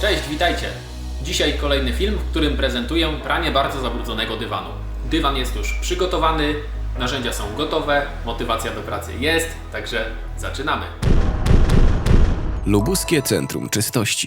Cześć, witajcie! Dzisiaj kolejny film, w którym prezentuję pranie bardzo zabrudzonego dywanu. Dywan jest już przygotowany, narzędzia są gotowe, motywacja do pracy jest, także zaczynamy. Lubuskie Centrum Czystości.